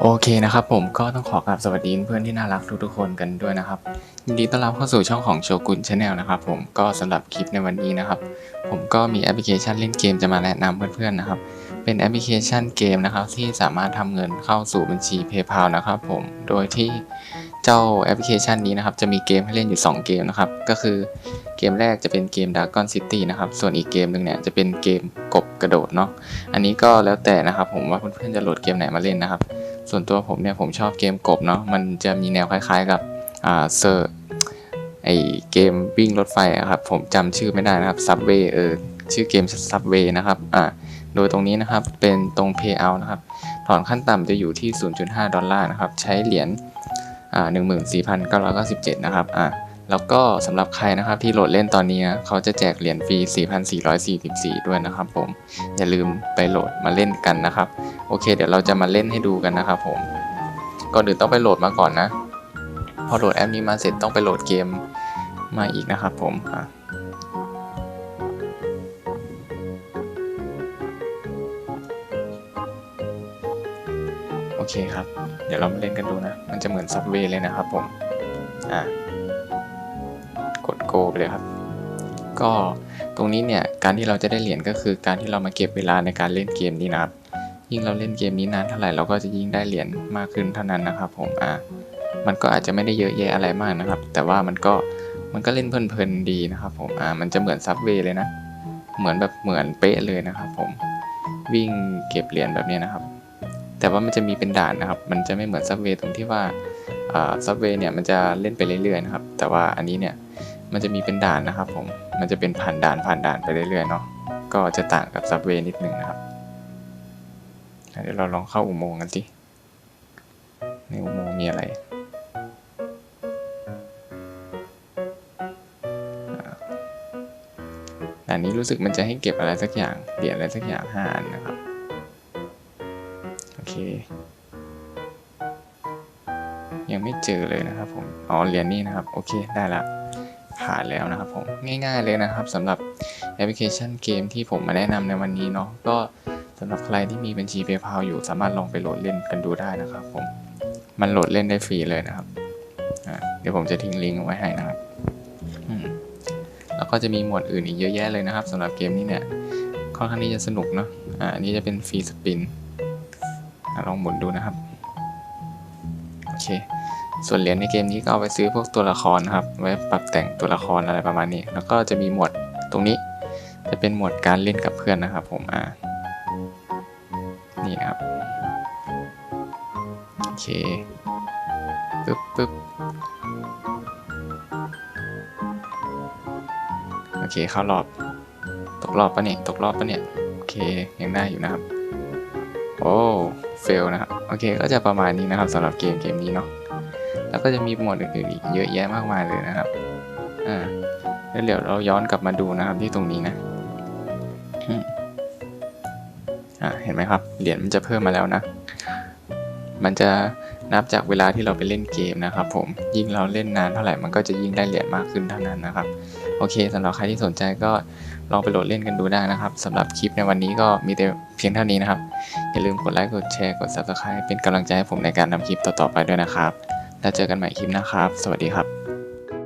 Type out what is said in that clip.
โอเคนะครับผมก็ต้องขอกราบสวัสดีเพื่อนที่น่ารักทุกๆคนกันด้วยนะครับยินดีต้อนรับเข้าสู่ช่องของโชกุนชาแนลนะครับผมก็สำหรับคลิปในวันนี้นะครับ ผมก็มีแอปพลิเคชันเล่นเกมจะมาแนะนำเพื่อนๆนะครับ เป็นแอปพลิเคชันเกมนะครับที่สามารถทำเงินเข้าสู่บัญชี PayPal นะครับผมโดยที่ เจ้าแอปพลิเคชันนี้นะครับ จะมีเกมให้เล่นอยู่ 2 เกมนะครับ ก็คือเกมแรกจะเป็นเกม Dragon City นะครับ ส่วนอีกเกมหนึ่งเนี่ยจะเป็นเกมกบกระโดดเนาะ อันนี้ก็แล้วแต่นะครับ ผมว่าเพื่อนๆจะโหลดเกมไหนมาเล่นนะครับ ส่วนตัวผมเนี่ยผมชอบเกมกบเนาะ มันจะมีแนวคล้ายๆกับอ่าเซอร์ไอเกมวิ่งรถไฟอะครับ ผมจำชื่อไม่ได้นะครับซับเวเออชื่อเกมซับเวนะครับ อ่า โดยตรงนี้นะครับเป็นตรง Payout นะครับ ถอนขั้นต่ำจะอยู่ที่ 0.5 ดอลลาร์นะครับ ใช้เหรียญ อ่า14,997นะครับอ่าแล้วก็สำหรับใครนะครับที่โหลดเล่นตอนนี้เขาจะแจกเหรียญฟรี 4,444 ด้วยนะครับผม อย่าลืมไปโหลดมาเล่นกันนะครับ โอเค เดี๋ยวเราจะมาเล่นให้ดูกันนะครับผม ก่อนอื่นต้องไปโหลดมาก่อนนะ พอโหลดแอปนี้มาเสร็จต้องไปโหลดเกมมาอีกนะครับผมอะ เคครับ เดี๋ยวเรามาเล่นกันดูนะ มันจะเหมือนซับเวเลยนะครับผม อะ กดโกไปเลยครับ ก็ตรงนี้เนี่ย การที่เราจะได้เหรียญก็คือการที่เรามาเก็บเวลาในการเล่นเกมนี้นะครับ ยิ่งเราเล่นเกมนี้นานเท่าไหร่เราก็จะยิ่งได้เหรียญมากขึ้นเท่านั้นนะครับผม อ่ามันก็อาจจะไม่ได้เยอะแยะอะไรมากนะครับ แต่ว่ามันก็ มันก็เล่นเพลินๆดีนะครับผม อ่ามันจะเหมือนซับเวเลยนะ เหมือนแบบเหมือนเป๊ะเลยนะครับผม วิ่งเก็บเหรียญแบบนี้นะครับ แต่ว่ามันจะมีเป็นด่านนะครับ มันจะไม่เหมือนซับเวย์ตรงที่ว่าซับเวย์เนี่ยมันจะเล่นไปเรื่อยๆนะครับ แต่ว่าอันนี้เนี่ยมันจะมีเป็นด่านนะครับผม มันจะเป็นผ่านด่านผ่านด่านไปเรื่อยๆเนาะ ก็จะต่างกับซับเวย์นิดนึงนะครับ เดี๋ยวเราลองเข้าอุโมงค์กันสิ ในอุโมงค์มีอะไรอ่าด่านนี้รู้สึกมันจะให้เก็บอะไรสักอย่างเหรียญอะไรสักอย่างห้าอันนะครับ ยังไม่เจอเลยนะครับผมอ๋อเหรียญนี่นะครับ โอเค ได้ละ ผ่านแล้วนะครับผมง่ายๆเลยนะครับสำหรับแอปพลิเคชันเกมที่ผมมาแนะนำในวันนี้เนาะก็สำหรับใครที่มีบัญชี PayPal อยู่สามารถลองไปโหลดเล่นกันดูได้นะครับผมมันโหลดเล่นได้ฟรีเลยนะครับเดี๋ยวผมจะทิ้งลิงก์ไว้ให้นะครับแล้วก็จะมีหมวดอื่นอีกเยอะแยะเลยนะครับสำหรับเกมนี้เนี่ยค่อนข้างที่จะสนุกเนาะอ่าอันนี้จะเป็นฟรีสปิน ลองหมุนดูนะครับโอเค ส่วนเหรียญในเกมนี้ก็เอาไปซื้อพวกตัวละครนะครับ ไว้ปรับแต่งตัวละครอะไรประมาณนี้ แล้วก็จะมีหมวดตรงนี้ จะเป็นหมวดการเล่นกับเพื่อนนะครับ ผมอ่านี่ครับโอเคปึ๊บปึ๊บโอเคเข้ารอบ ตกรอบปะเนี่ย ตกรอบปะเนี่ย โอเค ยังได้อยู่นะครับ โอ้ เฟลนะครับโอเคก็จะประมาณนี้นะครับสำหรับเกมเกมนี้เนาะแล้วก็จะมีหมวดอื่นๆอีกเยอะแยะมากมายเลยนะครับอ่าแล้วเดี๋ยวเราย้อนกลับมาดูนะครับที่ตรงนี้นะอ่าเห็นไหมครับเหรียญมันจะเพิ่มมาแล้วนะ มันจะ นับจากเวลาที่เราไปเล่นเกมนะครับผม ยิ่งเราเล่นนานเท่าไหร่มันก็จะยิ่งได้เหรียญมากขึ้นเท่านั้นนะครับ โอเคสำหรับใครที่สนใจก็ลองไปโหลดเล่นกันดูได้นะครับสำหรับคลิปในวันนี้ก็มีแต่เพียงเท่านี้นะครับ อย่าลืมกดไลค์กดแชร์กด subscribe เป็นกำลังใจให้ผมในการทำคลิปต่อๆไปด้วยนะครับ แล้วเจอกันใหม่คลิปหน้าครับ สวัสดีครับ